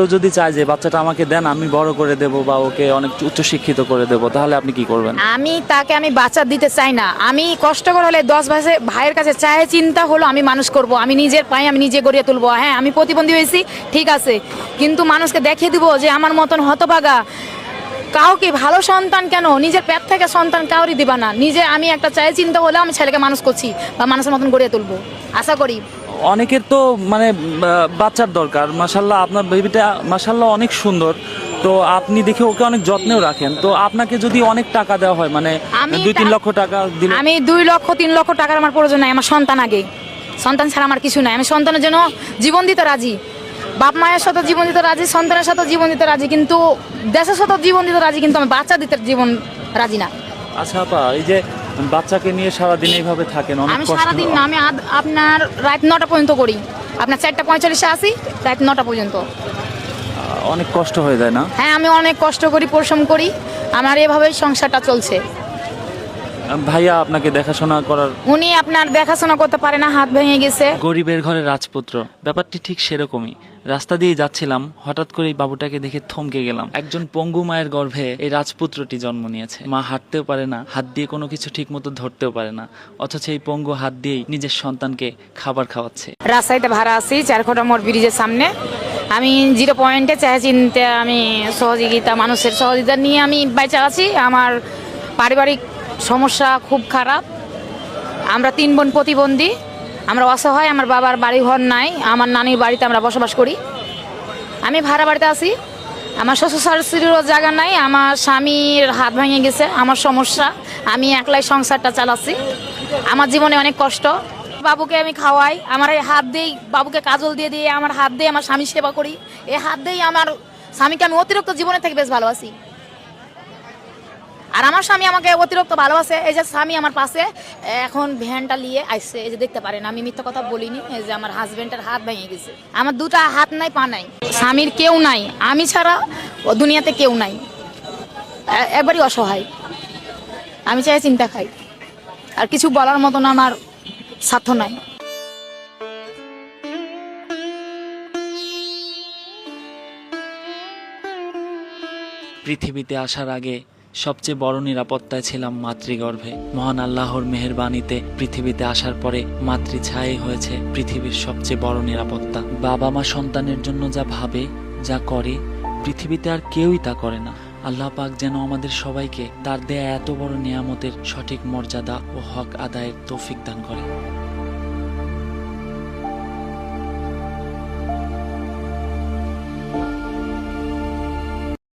কেউ যদি চায় যে বাচ্চাটা আমাকে দেন, আমি বড় করে দেব বা ওকে অনেক উচ্চ শিক্ষিত করে দেব, তাহলে আপনি কি করবেন? আমি তাকে আমি বাচ্চা দিতে চাই না। আমি কষ্ট করে হলে দশ ভাষে ভাইয়ের কাছে চায়, চিন্তা হলো আমি মানুষ করব, আমি নিজের পায়ে আমি নিজে গড়িয়ে তুলবো। হ্যাঁ আমি প্রতিবন্ধী হয়েছি, ঠিক আছে। কিন্তু মানুষকে দেখিয়ে দিব যে আমার মতন হতভাগা, কাউকে ভালো সন্তান কেন? নিজের পেট থেকে সন্তান কাউরই দিবা না। নিজে আমি একটা চাই চিন্তা হলে আমি ছেলেকে মানুষ করছি বা মানুষের মতন গড়িয়ে তুলবো। আশা করি। অনেকের তো মানে বাচ্চার দরকার। মাসাল্লাহ আপনার বেবিটা মাসাল্লাহ অনেক সুন্দর। তো আপনি দেখে ওকে অনেক যত্নেও রাখেন। তো আপনাকে যদি অনেক টাকা দেওয়া হয় মানে দুই তিন লক্ষ টাকা দিলে আমি দুই লক্ষ তিন লক্ষ টাকার আমার প্রয়োজন নাই আমার সন্তান আগে। সন্তান ছাড়া আমার কিছু নাই। আমি সন্তানের জন্য জীবন দিতে রাজি। বাপ মায়ের সাথে জীবন দিতে রাজি সন্তানের সাথে জীবন দিতে রাজি কিন্তু দেশের সাথে জীবন দিতে রাজি কিন্তু আমি বাচ্চা দিতে জীবন রাজি না। আচ্ছা আপা এই যে বাচ্চাকে নিয়ে সারাদিন এইভাবে থাকেন অনেক আমি কষ্ট। সারাদিন না আমি আদ- আপনার রাত নটা পর্যন্ত করি। আপনার চারটা পঁয়তাল্লিশে আসি রাত নটা পর্যন্ত। অনেক কষ্ট হয়ে যায় না? হ্যাঁ আমি অনেক কষ্ট করি পরিশ্রম করি। আমার এভাবেই সংসারটা চলছে। ভাইয়া আপনাকে দেখাশোনা করার উনি আপনার দেখাশোনা করতে পারে না হাত ভেঙে গেছে। গরিবের ঘরে রাজপুত্র। ব্যাপারটি ঠিক সেরকমই। রাস্তা দিয়ে যাচ্ছিলাম হঠাৎ করে এই বাবুটাকে দেখে থমকে গেলাম। একজন পঙ্গু মায়ের গর্ভে এই রাজপুত্রটি জন্ম নিয়েছে। মা হাঁটতেও পারে না হাত দিয়ে কোনো কিছু ঠিক মতো ধরতেও পারে না। অথচ এই পঙ্গু হাত দিয়েই নিজের সন্তানকে খাবার খাওয়াচ্ছে। রাজশাহীতে ভাড়া আছি চারখোটা মোড় ব্রিজের সামনে। আমি জিরো পয়েন্টে চাই চিনতে আমি সহযোগিতা মানুষের সহযোগিতা নিয়ে আমি বেঁচে আছি। আমার পারিবারিক সমস্যা খুব খারাপ। আমরা তিন বোন প্রতিবন্ধী। আমরা অসহায়, আমার বাবার বাড়ি ঘর নাই, আমার নানির বাড়িতে আমরা বসবাস করি। আমি ভাড়া বাড়িতে আছি। আমার শ্বশুর শাশুড়িরও জায়গা নাই, আমার স্বামীর হাত ভেঙে গেছে, আমার সমস্যা। আমি একলাই সংসারটা চালাচ্ছি। আমার জীবনে অনেক কষ্ট। বাবুকে আমি খাওয়াই, আমার এই হাত দিয়েই বাবুকে কাজল দিয়ে দিয়ে, আমার হাত দিয়ে আমার স্বামী সেবা করি। এই হাত দিয়েই আমার স্বামীকে আমি অতিরিক্ত জীবনে থেকে বেশ ভালোবাসি। আর আমার স্বামী আমাকে অতিরিক্ত ভালোবাসে। এই যে স্বামী আমার পাশে, এখন ভ্যানটা নিয়ে আসছে এই যে দেখতে পারেন, আমি মিথ্যা কথা বলিনি, এই যে আমার হাজবেন্ডের হাত ভেঙে গেছে। আমার দুটা হাত নাই, পা নাই। স্বামীর কেউ নাই, আমি ছাড়া দুনিয়াতে কেউ নাই। একবারই অসহায়। আমি চাই চিন্তা খাই। আর কিছু বলার মতন আমার সাধ্য নাই। পৃথিবীতে আসার আগে সবচেয়ে বড় নিরাপত্তায় ছিলাম মাতৃগর্ভে। মহান আল্লাহর মেহেরবানিতে পৃথিবীতে আসার পরে মাতৃছায়াই হয়েছে পৃথিবীর সবচেয়ে বড় নিরাপত্তা। বাবা মা সন্তানের জন্য যা ভাবে, যা করে, পৃথিবীতে আর কেউই তা করে না। আল্লাহ পাক যেন আমাদের সবাইকে তার দেয়া এত বড় নিয়ামতের সঠিক মর্যাদা ও হক আদায়ের তৌফিক দান করে।